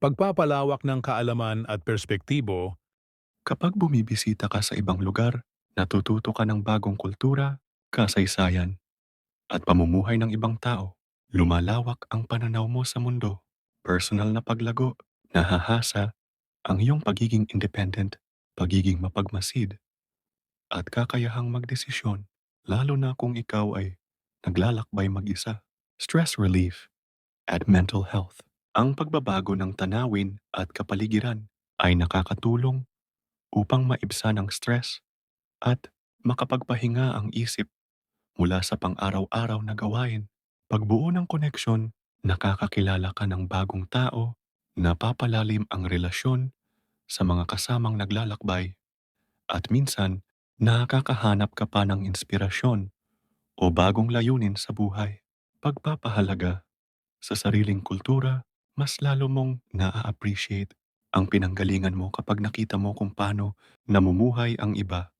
Pagpapalawak ng kaalaman at perspektibo, Kapag bumibisita ka sa ibang lugar, natututo ka ng bagong kultura, kasaysayan, at pamumuhay ng ibang tao. Lumalawak ang pananaw mo sa mundo. Personal na paglago, nahahasa ang iyong pagiging independent, pagiging mapagmasid, at kakayahang magdesisyon, lalo na kung ikaw ay naglalakbay mag-isa. Stress relief at mental health. Ang pagbabago ng tanawin at kapaligiran ay nakakatulong upang maibsan ang stress at makapagpahinga ang isip mula sa pang-araw-araw na gawain. Pagbuo ng koneksyon, nakakakilala ka ng bagong tao, napapalalim ang relasyon sa mga kasamang naglalakbay, at minsan nakakahanap ka pa ng inspirasyon o bagong layunin sa buhay. Pagpapahalaga sa sariling kultura, mas lalo mong naa-appreciate ang pinanggalingan mo kapag nakita mo kung paano namumuhay ang iba.